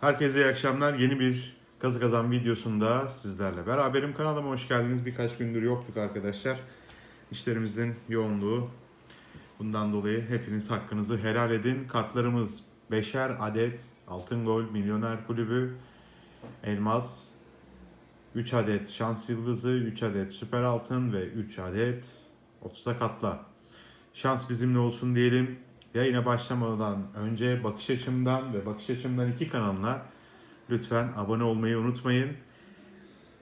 Herkese iyi akşamlar. Yeni bir kazı kazan videosunda sizlerle beraberim. Kanalıma hoş geldiniz. Birkaç gündür yoktuk arkadaşlar. İşlerimizin yoğunluğu. Bundan dolayı hepiniz hakkınızı helal edin. Kartlarımız beşer adet Altın Gol Milyoner Kulübü Elmas 3 adet Şans Yıldızı, 3 adet Süper Altın ve 3 adet 30'a katla. Şans bizimle olsun diyelim. Yayına başlamadan önce Bakış Açım'dan ve Bakış Açım'dan iki kanalına lütfen abone olmayı unutmayın.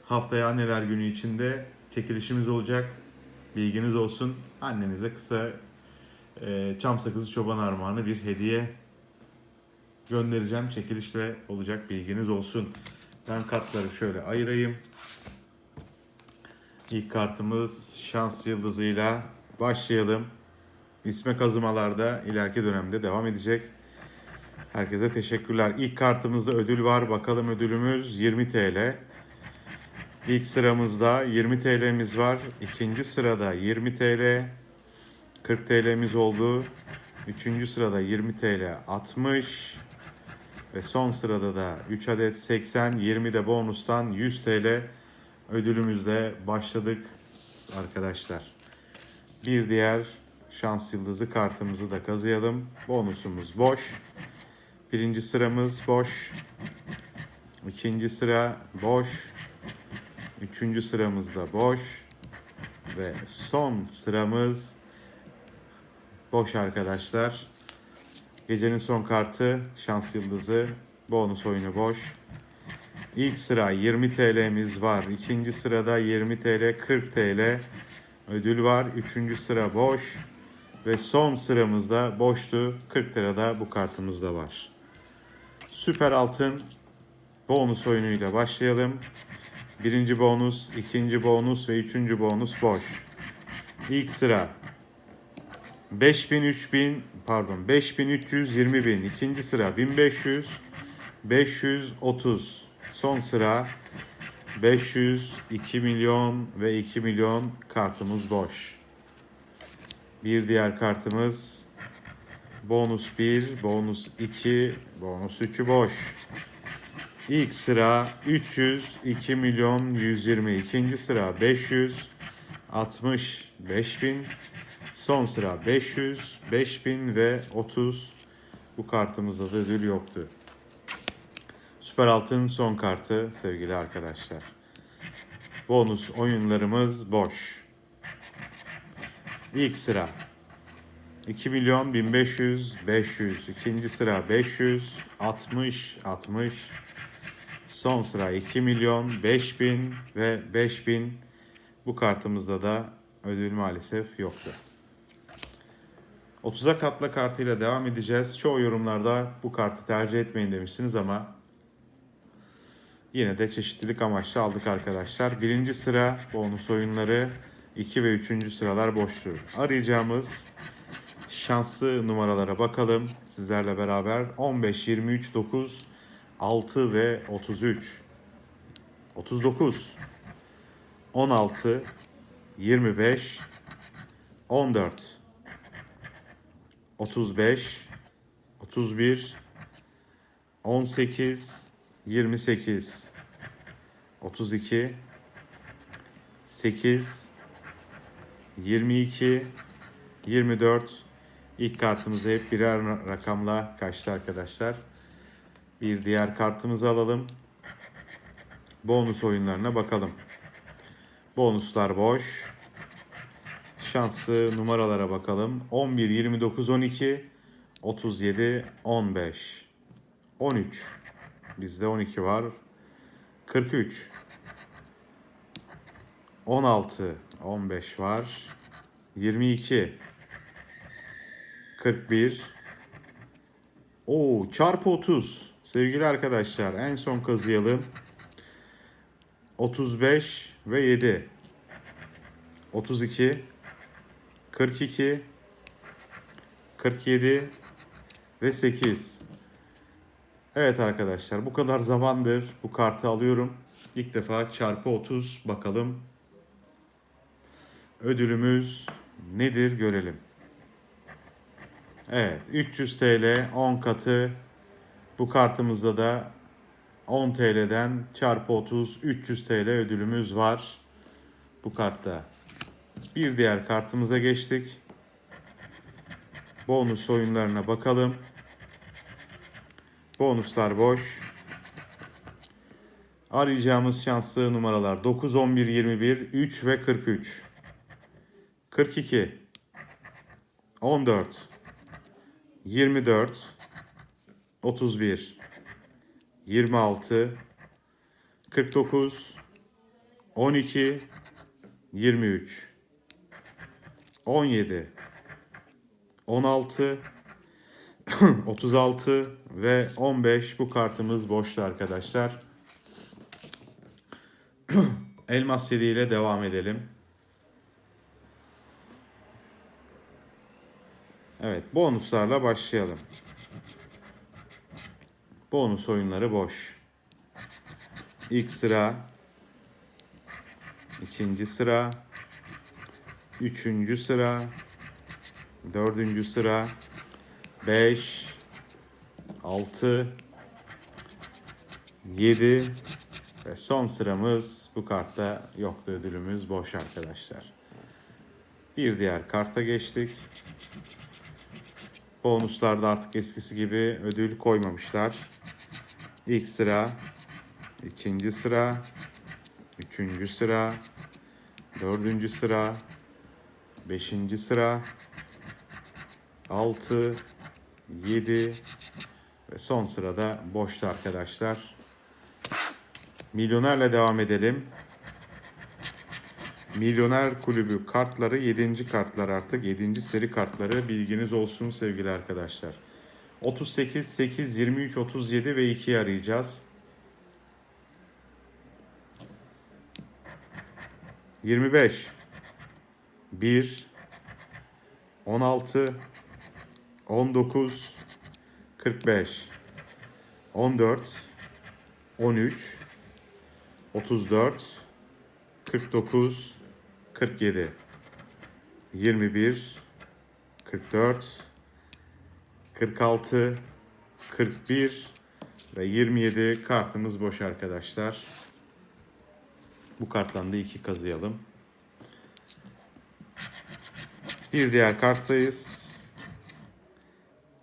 Haftaya anneler günü içinde çekilişimiz olacak. Bilginiz olsun. Annenize kısa e, çam sakızı çoban armağanı bir hediye göndereceğim. Çekilişle olacak bilginiz olsun. Ben kartları şöyle ayırayım. İlk kartımız şans yıldızıyla başlayalım. İsme kazımalarda ileriki dönemde devam edecek. Herkese teşekkürler. İlk kartımızda ödül var. Bakalım ödülümüz 20 TL. İlk sıramızda 20 TL'miz var. İkinci sırada 20 TL. 40 TL'miz oldu. Üçüncü sırada 20 TL 60. Ve son sırada da 3 adet 80, 20 de bonustan 100 TL ödülümüzle başladık arkadaşlar. Bir diğer şans yıldızı kartımızı da kazıyalım. Bonusumuz boş. Birinci sıramız boş. İkinci sıra boş. Üçüncü sıramız da boş. Ve son sıramız boş arkadaşlar. Gecenin son kartı şans yıldızı. Bonus oyunu boş. İlk sıra 20 TL'miz var. İkinci sırada 20 TL, 40 TL ödül var. Üçüncü sıra boş. Ve son sıramızda boştu. 40 lirada bu kartımız da var. Süper altın bonus oyunuyla başlayalım. Birinci bonus, ikinci bonus ve üçüncü bonus boş. İlk sıra 5000, 3000, pardon 5300, 20000. İkinci sıra 1500, 530. Son sıra 500, 2 milyon ve 2 milyon kartımız boş. Bir diğer kartımız bonus 1, bonus 2, bonus 3'ü boş. İlk sıra 300, 2 milyon 120. İkinci sıra 500, 60, 5000. Son sıra 500, 5000 ve 30. Bu kartımızda da ödül yoktu. Süper Altın son kartı sevgili arkadaşlar. Bonus oyunlarımız boş. İlk sıra 2 milyon 1500 500. İkinci sıra 500 60 60. Son sıra 2 milyon 5000 ve 5000. Bu kartımızda da ödül maalesef yoktu. 30'a katla kartıyla devam edeceğiz. Çoğu yorumlarda bu kartı tercih etmeyin demişsiniz ama yine de çeşitlilik amaçlı aldık arkadaşlar. Birinci sıra bonus oyunları 2 ve 3. sıralar boştu. Arayacağımız şanslı numaralara bakalım sizlerle beraber. 15, 23, 9, 6 ve 33. 39, 16, 25, 14, 35, 31, 18, 28, 32, 8, 22, 24. İlk kartımızı hep birer rakamla kaçtı arkadaşlar. Bir diğer kartımızı alalım. Bonus oyunlarına bakalım. Bonuslar boş. Şanslı numaralara bakalım. 11, 29, 12, 37, 15, 13. Bizde 12 var. 43, 16, 15 var. 22, 41. Oo, çarpı 30. Sevgili arkadaşlar en son kazıyalım. 35 ve 7. 32 42 47 ve 8. Evet arkadaşlar bu kadar zamandır bu kartı alıyorum. İlk defa çarpı 30 bakalım. Ödülümüz nedir görelim. Evet 300 TL 10 katı bu kartımızda da 10 TL'den çarpı 30 300 TL ödülümüz var bu kartta. Bir diğer kartımıza geçtik. Bonus oyunlarına bakalım. Bonuslar boş. Arayacağımız şanslı numaralar 9, 11, 21, 3 ve 43. 42, 14, 24, 31, 26, 49, 12, 23, 17, 16, 36 ve 15 bu kartımız boştu arkadaşlar. Elmas 7 ile devam edelim. Evet, bonuslarla başlayalım. Bonus oyunları boş. İlk sıra, ikinci sıra, üçüncü sıra, dördüncü sıra, beş, altı, yedi ve son sıramız bu kartta yoktu ödülümüz boş arkadaşlar. Bir diğer karta geçtik. Bonuslarda artık eskisi gibi ödül koymamışlar. İlk sıra, ikinci sıra, üçüncü sıra, dördüncü sıra, beşinci sıra, altı, yedi ve son sırada boştu arkadaşlar. Milyonerle devam edelim. Milyoner Kulübü kartları 7. kartlar artık 7. seri kartları bilginiz olsun sevgili arkadaşlar. 38, 8, 23, 37 ve 2'yi arayacağız. 25 1 16 19 45 14 13 34 49 47 21 44 46 41 ve 27 kartımız boş arkadaşlar. Bu karttan da iki kazıyalım. Bir diğer karttayız.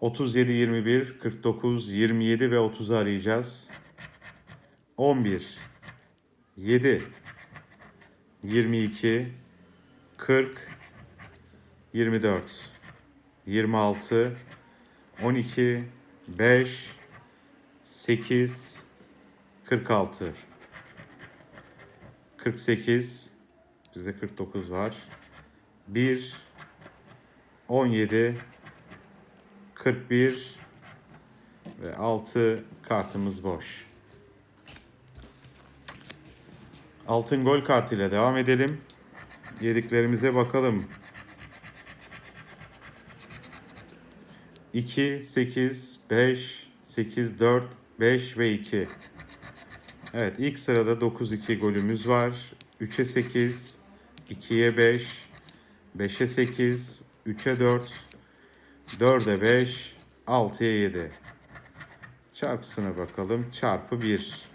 37 21 49 27 ve 30'u arayacağız. 11 7 22 40 24 26 12 5 8 46 48 bizde 49 var 1 17 41 ve 6 kartımız boş. Altın gol kartıyla devam edelim. Yediklerimize bakalım. 2, 8, 5, 8, 4, 5 ve 2. Evet ilk sırada 9-2 golümüz var. 3'e 8, 2'ye 5, 5'e 8, 3'e 4, 4'e 5, 6'ya 7. Çarpısına bakalım. Çarpı 1.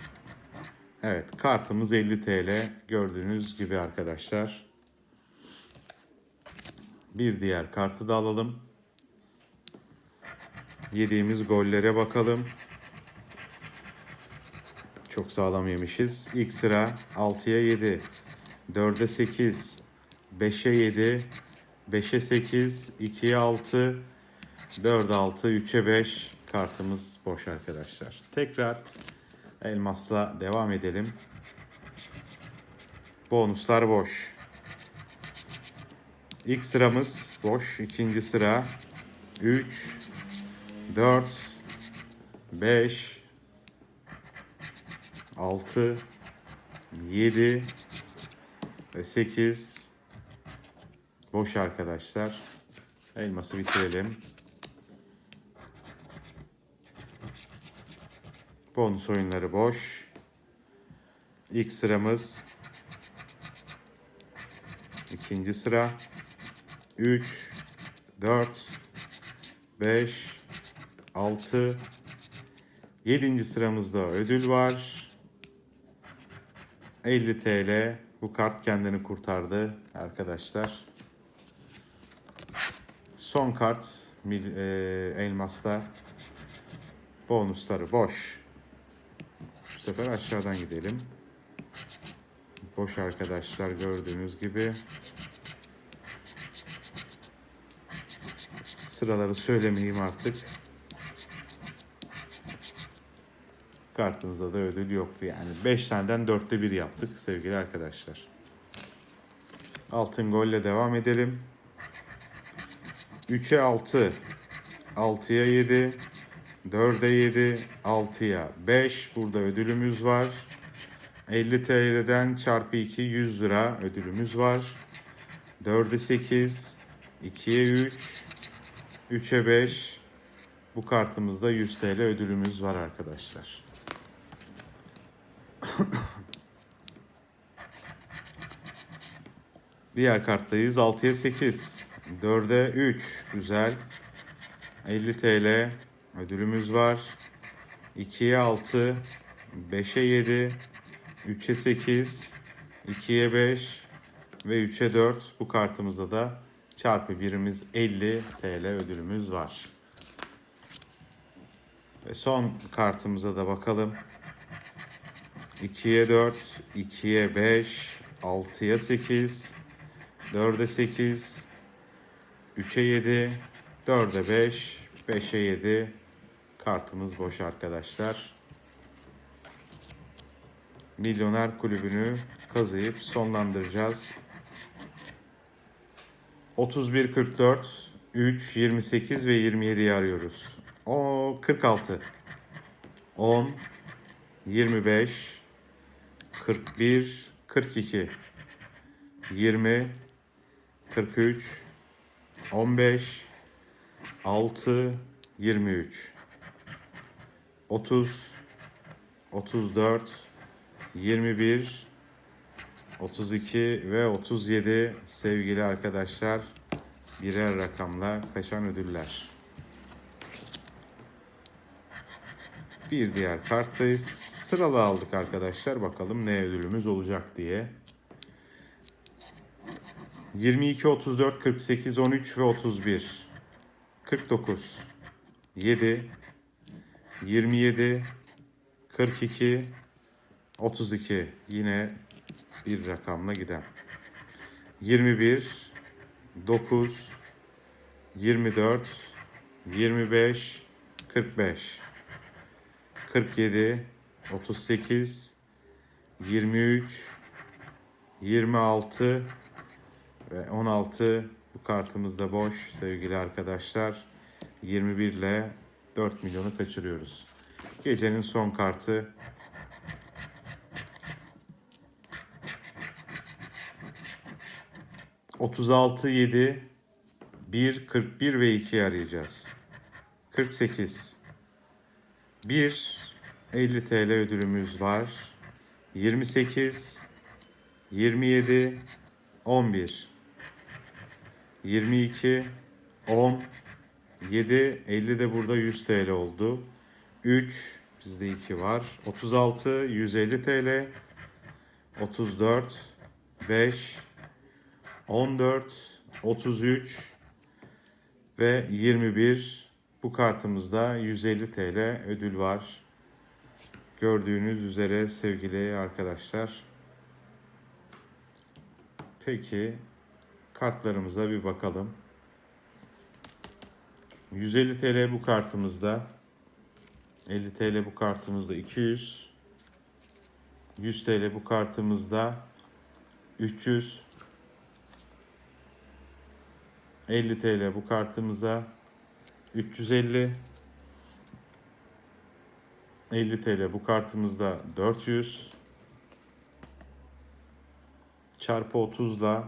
Evet kartımız 50 TL gördüğünüz gibi arkadaşlar. Bir diğer kartı da alalım. Yediğimiz gollere bakalım. Çok sağlam yemişiz. İlk sıra 6'ya 7, 4'e 8, 5'e 7, 5'e 8, 2'ye 6, 4'e 6, 3'e 5 kartımız boş arkadaşlar. Tekrar elmasla devam edelim. Bonuslar boş. İlk sıramız boş. İkinci sıra 3, 4, 5, 6, 7 ve 8 boş arkadaşlar. Elması bitirelim. Bonus oyunları boş. İlk sıramız ikinci sıra 3 4 5 6 7. sıramızda ödül var. 50 TL. Bu kart kendini kurtardı arkadaşlar. Son kart mil, e, elmasta. Bonusları boş. Bu sefer aşağıdan gidelim. Boş arkadaşlar gördüğünüz gibi. Sıraları söylemeyeyim artık. Kartımızda da ödül yoktu yani. 5 taneden 4'te 1 yaptık sevgili arkadaşlar. Altın golle devam edelim. 3'e 6, 6'ya 7, 4'e 7, 6'ya 5. Burada ödülümüz var. 50 TL'den çarpı 2 100 lira ödülümüz var. 4'e 8, 2'ye 3, 3'e 5. Bu kartımızda 100 TL ödülümüz var arkadaşlar. Diğer karttayız. 6'ya 8. 4'e 3. Güzel. 50 TL ödülümüz var. 2'ye 6. 5'e 7. 3'e 8. 2'ye 5. Ve 3'e 4. Bu kartımızda da çarpı birimiz 50 TL ödülümüz var. Ve son kartımıza da bakalım. 2'ye 4, 2'ye 5, 6'ya 8, 4'e 8, 3'e 7, 4'e 5, 5'e 7 kartımız boş arkadaşlar. Milyoner kulübünü kazıyıp sonlandıracağız. 31 44 3 28 ve 27'yi arıyoruz. O 46 10 25 41 42 20 43 15 6 23 30 34 21 32 ve 37 sevgili arkadaşlar birer rakamla kaçan ödüller. Bir diğer karttayız. Sıralı aldık arkadaşlar. Bakalım ne ödülümüz olacak diye. 22, 34, 48, 13 ve 31. 49, 7, 27, 42, 32. Yine bir rakamla giden. 21, 9, 24, 25, 45, 47, 38, 23, 26 ve 16 bu kartımız da boş sevgili arkadaşlar. 21 ile 4 milyonu kaçırıyoruz. Gecenin son kartı Otuz altı, yedi, bir, kırk bir ve iki arayacağız. Kırk sekiz. Bir, 50 TL ödülümüz var. 28, 27, 11, 22, 10, 7, 50 de burada 100 TL oldu. 3, bizde 2 var. 36, 150 TL. 34, 5, 14, 33 ve 21. Bu kartımızda 150 TL ödül var. Gördüğünüz üzere sevgili arkadaşlar. Peki kartlarımıza bir bakalım. 150 TL bu kartımızda. 50 TL bu kartımızda 200. 100 TL bu kartımızda 300. 50 TL bu kartımıza 350. 50 TL bu kartımızda 400 çarpı 30 ile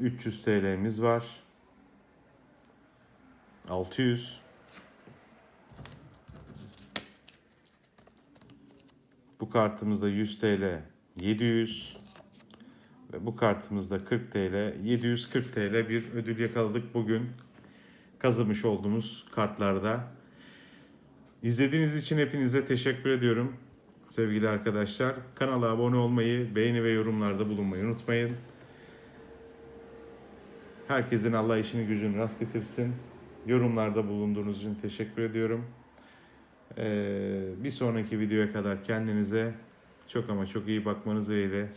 300 TL'miz var. 600 Bu kartımızda 100 TL 700 ve bu kartımızda 40 TL 740 TL bir ödül yakaladık bugün kazımış olduğumuz kartlarda. İzlediğiniz için hepinize teşekkür ediyorum sevgili arkadaşlar. Kanala abone olmayı, beğeni ve yorumlarda bulunmayı unutmayın. Herkesin Allah işini gücünü rast getirsin. Yorumlarda bulunduğunuz için teşekkür ediyorum. Ee, bir sonraki videoya kadar kendinize çok ama çok iyi bakmanız dileğiyle